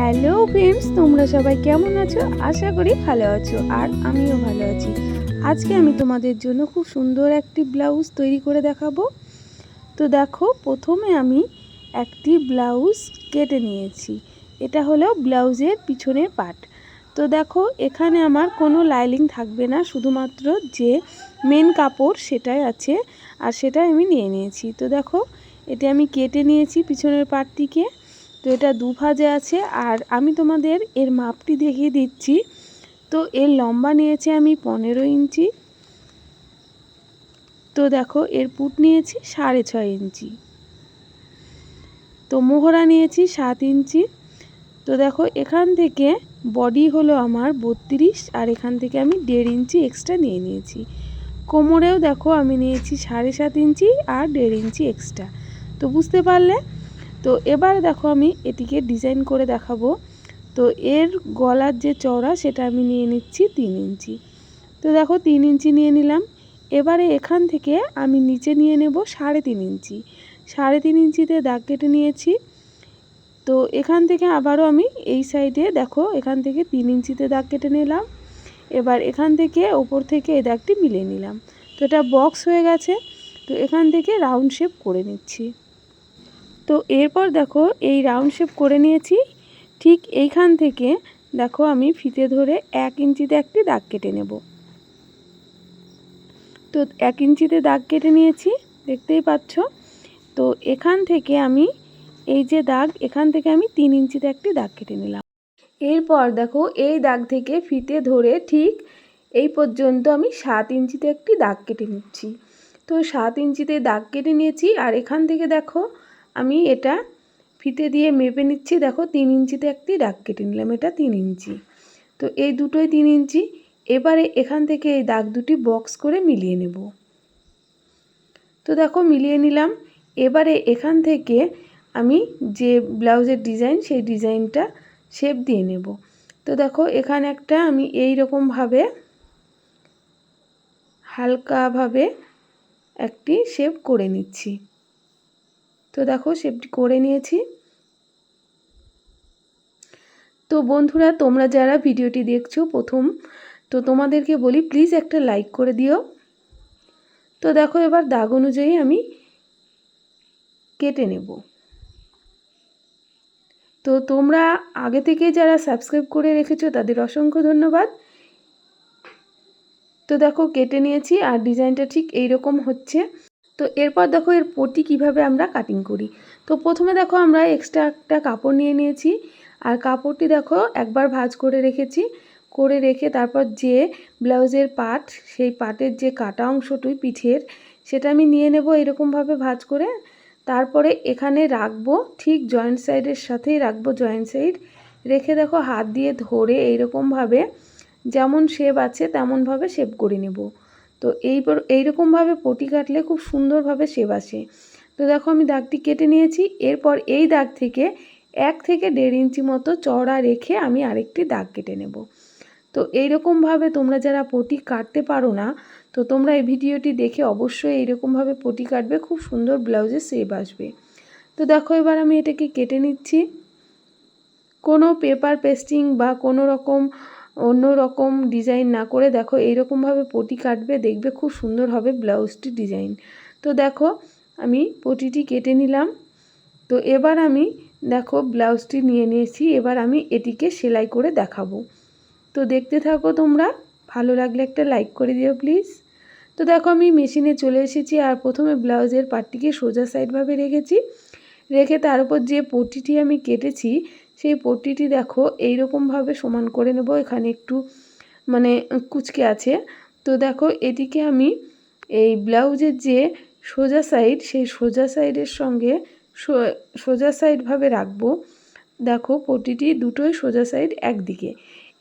Hello friends, তোমরা সবাই কেমন আছো? আশা করি ভালো আছো আর আমিও ভালো আছি। আজকে আমি তোমাদের জন্য খুব সুন্দর একটি ব্লাউজ তৈরি করে দেখাবো। তো দেখো, প্রথমে আমি একটি ব্লাউজ কেটে নিয়েছি। এটা হলো ব্লাউজের পিছনের পার্ট তো দেখো, এখানে আমার কোনো লাইলিং থাকবে না, শুধুমাত্র যে মেন কাপড় সেটাই আছে আর সেটাই আমি নিয়ে নিয়েছি। তো দেখো, এটা আমি কেটে নিয়েছি পিছনের পার্টটিকে তো এটা দু ভাজে আছে আর আমি তোমাদের এর মাপটি দেখিয়ে দিচ্ছি। তো এর লম্বা নিয়েছে আমি পনেরো ইঞ্চি। তো দেখো, এর পুট নিয়েছি সাড়ে ছয় ইঞ্চি। তো মোহরা নিয়েছি সাত ইঞ্চি। তো দেখো, এখান থেকে বডি হলো আমার বত্রিশ আর এখান থেকে আমি দেড় ইঞ্চি এক্সট্রা নিয়ে নিয়েছি। কোমরেও দেখো, আমি নিয়েছি সাড়ে সাত ইঞ্চি আর দেড় ইঞ্চি এক্সট্রা। তো বুঝতে পারলে তো এবার দেখো আমি এটিকে ডিজাইন করে দেখাবো। তো এর গলার যে চওড়া, সেটা আমি নিয়ে নিচ্ছি তিন ইঞ্চি। তো দেখো তিন ইঞ্চি নিয়ে নিলাম। এবারে এখান থেকে আমি নিচে নিয়ে নেব সাড়ে তিন ইঞ্চি। সাড়ে তিন ইঞ্চিতে দাগ কেটে নিয়েছি। তো এখান থেকে আবারও আমি এই সাইডে দেখো, এখান থেকে তিন ইঞ্চিতে দাগ কেটে নিলাম। এবার এখান থেকে ওপর থেকে এই দাগটি মিলিয়ে নিলাম। তো এটা বক্স হয়ে গেছে। তো এখান থেকে রাউন্ড শেপ করে নিচ্ছি। তো এরপর দেখো এই রাউন্ড শেপ করে নিয়েছি। ঠিক এইখান থেকে দেখো আমি ফিতে ধরে এক ইঞ্চিতে একটি দাগ কেটে নেব। তো এক ইঞ্চিতে দাগ কেটে নিয়েছি, দেখতেই পাচ্ছ। তো এখান থেকে আমি এই যে দাগ, এখান থেকে আমি তিন ইঞ্চিতে একটি দাগ কেটে নিলাম। এরপর দেখো এই দাগ থেকে ফিতে ধরে ঠিক এই পর্যন্ত আমি সাত ইঞ্চিতে একটি দাগ কেটে নিচ্ছি। তো সাত ইঞ্চিতে দাগ কেটে নিয়েছি আর এখান থেকে দেখো আমি এটা ফিতে দিয়ে মেপে নিচ্ছি। দেখো, তিন ইঞ্চিতে একটি দাগ কেটে নিলাম, এটা তিন ইঞ্চি। তো এই দুটোই তিন ইঞ্চি। এবারে এখান থেকে এই দাগ দুটি বক্স করে মিলিয়ে নেব। তো দেখো, মিলিয়ে নিলাম। এবারে এখান থেকে আমি যে ব্লাউজের ডিজাইন, সেই ডিজাইনটা শেপ দিয়ে নেব। তো দেখো, এখানে একটা আমি এই রকমভাবে হালকাভাবে একটি শেপ করে নিচ্ছি। তো দেখো শেপটি করে নিয়েছি। তো বন্ধুরা, তোমরা যারা ভিডিওটি দেখছ প্রথম, তো তোমাদেরকে বলি প্লিজ একটা লাইক করে দিও। তো দেখো এবার দাগ অনুযায়ী আমি কেটে নেব। তো তোমরা আগে থেকে যারা সাবস্ক্রাইব করে রেখেছো তাদের অসংখ্য ধন্যবাদ। তো দেখো কেটে নিয়েছি আর ডিজাইনটা ঠিক এই রকম হচ্ছে। তো এরপর দেখো এর পটি কীভাবে আমরা কাটিং করি। তো প্রথমে দেখো আমরা এক্সট্রা একটা কাপড় নিয়ে নিয়েছি। আর কাপড়টি দেখো একবার ভাজ করে রেখেছি। করে রেখে তারপর যে ব্লাউজের পাট, সেই পাটের যে কাটা অংশটুই পিঠের, সেটা আমি নিয়ে নেব এরকমভাবে ভাজ করে। তারপরে এখানে রাখব, ঠিক জয়েন্ট সাইডের সাথেই রাখব জয়েন্ট সাইড রেখে দেখো হাত দিয়ে ধরে এইরকমভাবে, যেমন শেপ আছে তেমনভাবে শেপ করে নেব। তো এইবার এইরকমভাবে পটি কাটলে খুব সুন্দরভাবে শেপ আসে। তো দেখো আমি দাগটি কেটে নিয়েছি, এরপর এই দাগ থেকে এক থেকে দেড় ইঞ্চি মতো চওড়া রেখে আমি আরেকটি দাগ কেটে নেব। তো এইরকমভাবে তোমরা যারা পটি কাটতে পারো না, তো তোমরা এই ভিডিওটি দেখে অবশ্যই এইরকমভাবে পটি কাটবে, খুব সুন্দর ব্লাউজের শেপ আসবে। তো দেখো এবার আমি এটাকে কেটে নিচ্ছি। কোনো পেপার পেস্টিং বা কোনো রকম অন্য রকম ডিজাইন না করে দেখো এইরকমভাবে পটি কাটবে, দেখবে খুব সুন্দর হবে ব্লাউজটি ডিজাইন তো দেখো আমি পটিটি কেটে নিলাম। তো এবার আমি দেখো ব্লাউজটি নিয়ে নিয়েছি, এবার আমি এটিকে সেলাই করে দেখাবো। তো দেখতে থাকো তোমরা, ভালো লাগলে একটা লাইক করে দিও প্লিজ তো দেখো আমি মেশিনে চলে এসেছি আর প্রথমে ব্লাউজের পাটটিকে সোজা সাইডভাবে রেখেছি। রেখে তার উপর যে পটিটি আমি কেটেছি সেই পট্টিটি দেখো এই রকমভাবে সমান করে নেব, এখানে একটু মানে কুচকে আছে। তো দেখো, এটিকে আমি এই ব্লাউজের যে সোজা সাইড সেই সোজা সাইডের সঙ্গে সোজা সাইডভাবে রাখব। দেখো পটিটি দুটোই সোজা সাইড একদিকে।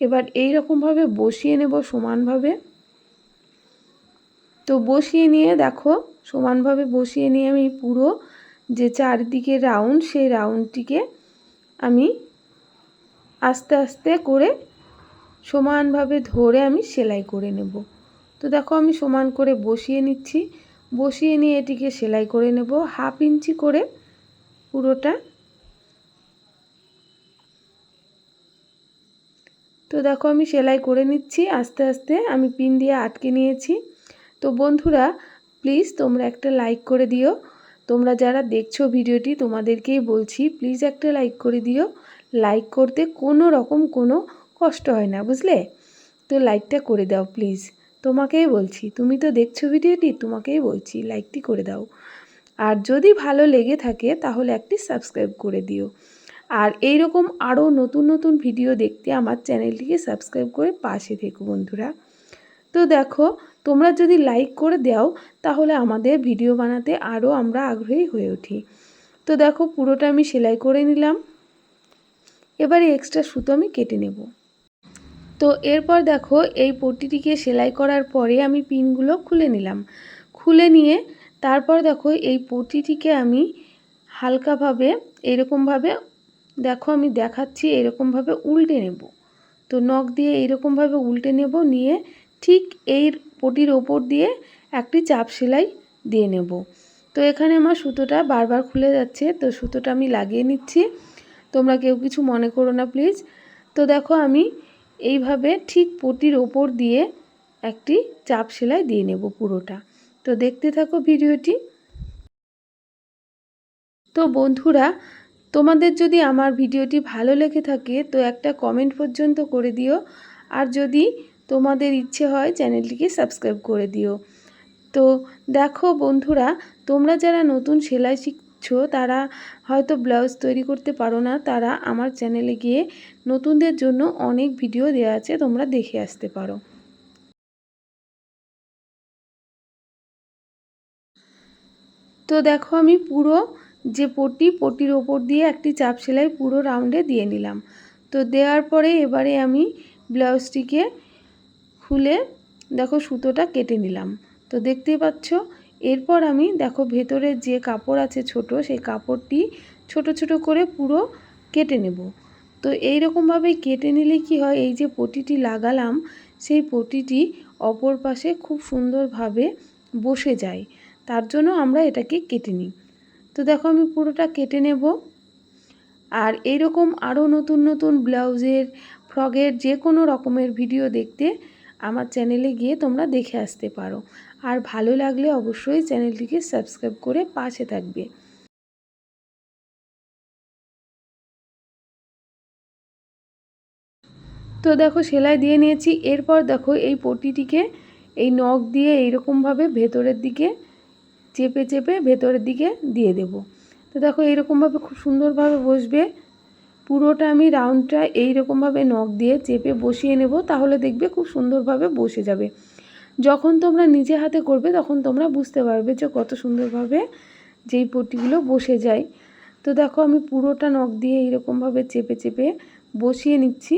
এবার এই রকমভাবে বসিয়ে নেব সমানভাবে তো বসিয়ে নিয়ে দেখো সমানভাবে বসিয়ে নিয়ে আমি পুরো যে চারদিকে রাউন্ড সেই রাউন্ডটিকে আমি আস্তে আস্তে করে সমানভাবে ধরে আমি সেলাই করে নেব। তো দেখো আমি সমান করে বসিয়ে নিচ্ছি। বসিয়ে নিয়ে এটিকে সেলাই করে নেব। হাফ ইঞ্চি করে পুরোটা। তো দেখো আমি সেলাই করে নিচ্ছি। আস্তে আস্তে আমি পিন দিয়ে আটকে নিয়েছি। তো বন্ধুরা, প্লিজ তোমরা একটা লাইক করে দিও। তোমরা যারা দেখছ ভিডিওটি তোমাদেরকেই বলছি, প্লিজ একটা লাইক করে দিও। লাইক করতে কোনো রকম কোনো কষ্ট হয় না, বুঝলে? তো লাইকটা করে দাও প্লিজ তোমাকেই বলছি, তুমি তো দেখছ ভিডিওটি তোমাকেই বলছি লাইকটি করে দাও। আর যদি ভালো লেগে থাকে, তাহলে একটি সাবস্ক্রাইব করে দিও। আর এই রকম আরও নতুন নতুন ভিডিও দেখতে আমার চ্যানেলটিকে সাবস্ক্রাইব করে পাশে থেকো বন্ধুরা। তো দেখো, তোমরা যদি লাইক করে দাও, তাহলে আমাদের ভিডিও বানাতে আরও আমরা আগ্রহী হয়ে উঠি। তো দেখো, পুরোটা আমি সেলাই করে নিলাম। এবারে এক্সট্রা সুতো আমি কেটে নেব। তো এরপর দেখো, এই পট্টিটিকে সেলাই করার পরে আমি পিনগুলো খুলে নিলাম। খুলে নিয়ে তারপর দেখো, এই পটিটিকে আমি হালকাভাবে, এরকমভাবে দেখো, আমি দেখাচ্ছি, এরকমভাবে উল্টে নেব। তো নখ দিয়ে এরকমভাবে উল্টে নেব, নিয়ে ঠিক এই পটির ওপর দিয়ে একটি চাপ সেলাই দিয়ে নেব। তো এখানে আমার সুতোটা বারবার খুলে যাচ্ছে, তো সুতোটা আমি লাগিয়ে নিচ্ছি। তোমরা কেউ কিছু মনে করো না প্লিজ তো দেখো, আমি এইভাবে ঠিক পটির ওপর দিয়ে একটি চাপ সেলাই দিয়ে নেব পুরোটা। তো দেখতে থাকো ভিডিওটি। তো বন্ধুরা, তোমাদের যদি আমার ভিডিওটি ভালো লেগে থাকে, তো একটা কমেন্ট পর্যন্ত করে দিও। আর যদি তোমাদের ইচ্ছে হয়, চ্যানেলটিকে সাবস্ক্রাইব করে দিও। তো দেখো বন্ধুরা, তোমরা যারা নতুন সেলাই শিখছো তারা হয়তো ব্লাউজ তৈরি করতে পারো না। তারা আমার চ্যানেলে গিয়ে নতুনদের জন্য অনেক ভিডিও দেওয়া আছে, তোমরা দেখে আসতে পারো। তো দেখো, আমি পুরো যে পটি, পটির ওপর দিয়ে একটি চাপ সেলাই পুরো রাউন্ডে দিয়ে নিলাম। তো দেওয়ার পরে এবারে আমি ব্লাউজটিকে খুলে, দেখো সুতোটা কেটে নিলাম। তো দেখতেই পাচ্ছ এরপর আমি দেখো ভেতরে যে কাপড় আছে ছোট, সেই কাপড়টি ছোট ছোট করে পুরো কেটে নেব। তো এই রকমভাবেই কেটে নিলে কি হয়, এই যে পটিটি লাগালাম, সেই পটিটি অপর পাশে খুব সুন্দরভাবে বসে যায়। তার জন্য আমরা এটাকে কেটে নিই। তো দেখো আমি পুরোটা কেটে নেব। আর এরকম আরও নতুন নতুন ব্লাউজের ফ্রগের যে কোনো রকমের ভিডিও দেখতে আমার চ্যানেলে গিয়ে তোমরা দেখে আসতে পারো। আর ভালো লাগলে অবশ্যই চ্যানেলটিকে সাবস্ক্রাইব করে পাশে থাকবে। তো দেখো সেলাই দিয়ে নিয়েছি। এরপর দেখো এই পটিটিকে এই নখ দিয়ে এইরকমভাবে ভেতরের দিকে চেপে চেপে ভেতরের দিকে দিয়ে দেব। তো দেখো এইরকমভাবে খুব সুন্দরভাবে বসবে। পুরোটা আমি রাউন্ডটা এইরকমভাবে নখ দিয়ে চেপে বসিয়ে নেব, তাহলে দেখবে খুব সুন্দরভাবে বসে যাবে। যখন তোমরা নিজে হাতে করবে, তখন তোমরা বুঝতে পারবে যে কত সুন্দরভাবে যেই পটিগুলো বসে যায়। তো দেখো আমি পুরোটা নখ দিয়ে এইরকমভাবে চেপে চেপে বসিয়ে নিচ্ছি।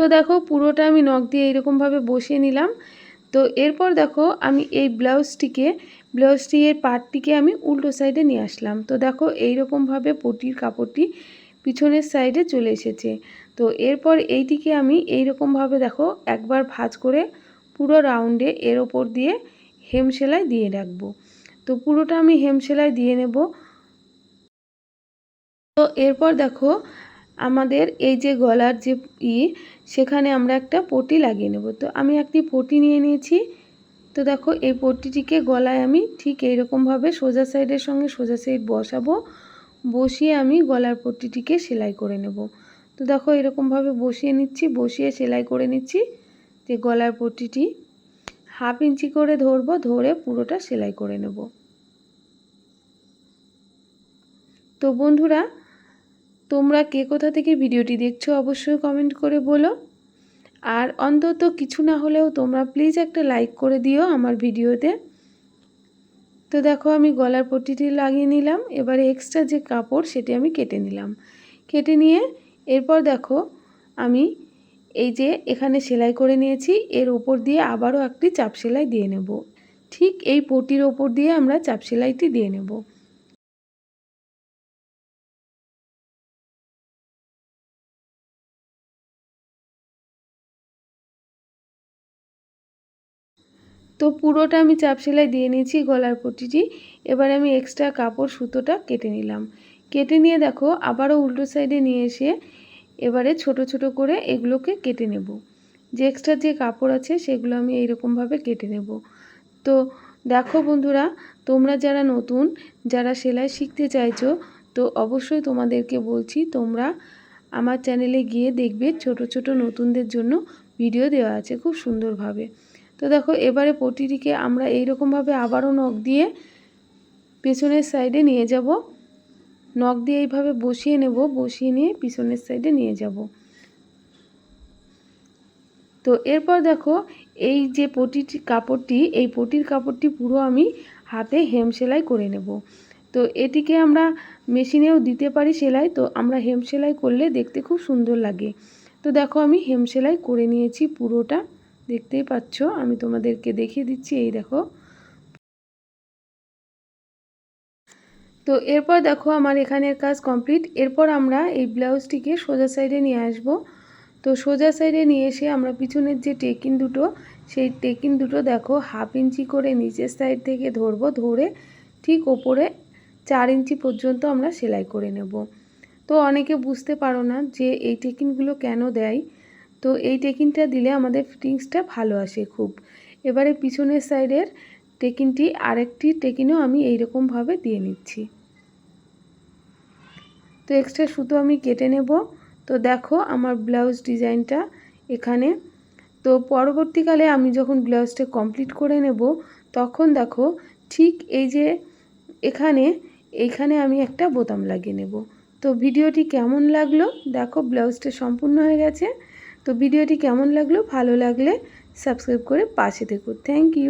তো দেখো পুরোটা আমি নখ দিয়ে এরকমভাবে বসিয়ে নিলাম। তো এরপর দেখো আমি এই ব্লাউজটিকে ব্লাউজটির পার্টটিকে আমি উল্টো সাইডে নিয়ে আসলাম। তো দেখো এইরকমভাবে পটির কাপড়টি পিছনের সাইডে চলে এসেছে। তো এরপর এইটিকে আমি এইরকমভাবে দেখো একবার ভাজ করে পুরো রাউন্ডে এর ওপর দিয়ে হেম সেলাই দিয়ে রাখব। তো পুরোটা আমি হেম সেলাই দিয়ে নেব। তো এরপর দেখো আমাদের এই যে গলার যে ই, সেখানে আমরা একটা পটি লাগিয়ে নেব। তো আমি একটি পটি নিয়ে নিয়েছি। তো দেখো, এই পটিটিকে গলায় আমি ঠিক এইরকমভাবে সোজা সাইডের সঙ্গে সোজা সাইড বসাবো। বসিয়ে আমি গলার পট্টিটিকে সেলাই করে নেব। তো দেখো এরকমভাবে বসিয়ে নিচ্ছি, বসিয়ে সেলাই করে নিচ্ছি যে গলার পট্টিটি হাফ ইঞ্চি করে ধরবো, ধরে পুরোটা সেলাই করে নেব। তো বন্ধুরা তোমরা কে কোথা থেকে ভিডিওটি দেখছ অবশ্যই কমেন্ট করে বলো। আর অন্তত কিছু না হলেও তোমরা প্লিজ একটা লাইক করে দিও আমার ভিডিওতে। তো দেখো আমি গলার পট্টিটি লাগিয়ে নিলাম, এবারে এক্সট্রা যে কাপড় সেটি আমি কেটে নিলাম। কেটে নিয়ে এরপর দেখো আমি এই যে এখানে সেলাই করে নিয়েছি, এর ওপর দিয়ে আবারও একটি চাপ সেলাই দিয়ে নেব। ঠিক এই পটির ওপর দিয়ে আমরা চাপ সেলাইটি দিয়ে নেব। তো পুরোটা আমি চাপ সেলাই দিয়ে নিয়েছি গলার পটিটি এবার আমি এক্সট্রা কাপড় সুতোটা কেটে নিলাম। কেটে নিয়ে দেখো, আবারও উল্টো সাইডে নিয়ে এসে এবারে ছোট ছোট করে এগুলোকে কেটে নেব। যে এক্সট্রা যে কাপড় আছে সেগুলো আমি এইরকমভাবে কেটে নেব। তো দেখো বন্ধুরা, তোমরা যারা নতুন, যারা সেলাই শিখতে চাইছো, তো অবশ্যই তোমাদেরকে বলছি, তোমরা আমার চ্যানেলে গিয়ে দেখবে ছোট ছোট নতুনদের জন্য ভিডিও দেওয়া আছে খুব সুন্দরভাবে। তো দেখো, এবারে পটিটিকে আমরা এইরকমভাবে আবারও নখ দিয়ে পেছনের সাইডে নিয়ে যাব। নখ দিয়ে এইভাবে বসিয়ে নেব, বসিয়ে নিয়ে পিছনের সাইডে নিয়ে যাব। তো এরপর দেখো, এই যে পটিটি, কাপড়টি, এই পটির কাপড়টি পুরো আমি হাতে হেম সেলাই করে নেব। তো এটিকে আমরা মেশিনেও দিতে পারি সেলাই, তো আমরা হেম সেলাই করলে দেখতে খুব সুন্দর লাগে। তো দেখো, আমি হেম সেলাই করে নিয়েছি পুরোটা। দেখতেই পাচ্ছ, আমি তোমাদেরকে দেখিয়ে দিচ্ছি, এই দেখো। তো এরপর দেখো আমার এখানের কাজ কমপ্লিট। এরপর আমরা এই ব্লাউজটিকে সোজা সাইডে নিয়ে আসব। তো সোজা সাইডে নিয়ে এসে আমরা পিছনের যে টেকিন দুটো, সেই টেকিন দুটো দেখো হাফ ইঞ্চি করে নিচের সাইড থেকে ধরবো, ধরে ঠিক ওপরে চার ইঞ্চি পর্যন্ত আমরা সেলাই করে নেব। তো অনেকে বুঝতে পারো না যে এই টেকিনগুলো কেন দেয়। তো এই টেকিনটা দিলে আমাদের ফিটিংসটা ভালো আসে খুব। এবারে পিছনের সাইডের টেকিনটি আরেকটি টেকিনও আমি এইরকমভাবে দিয়ে নিচ্ছি। তো এক্সট্রা সুতো আমি কেটে নেব। তো দেখো আমার ব্লাউজ ডিজাইনটা এখানে। তো পরবর্তীকালে আমি যখন ব্লাউজটা কমপ্লিট করে নেব, তখন দেখো ঠিক এই যে এখানে, এইখানে আমি একটা বোতাম লাগিয়ে নেব। তো ভিডিওটি কেমন লাগল? দেখো ব্লাউজটা সম্পূর্ণ হয়ে গেছে। তো ভিডিওটি কেমন লাগল? ভালো লাগলে সাবস্ক্রাইব করে পাশে দেখুন থ্যাংক ইউ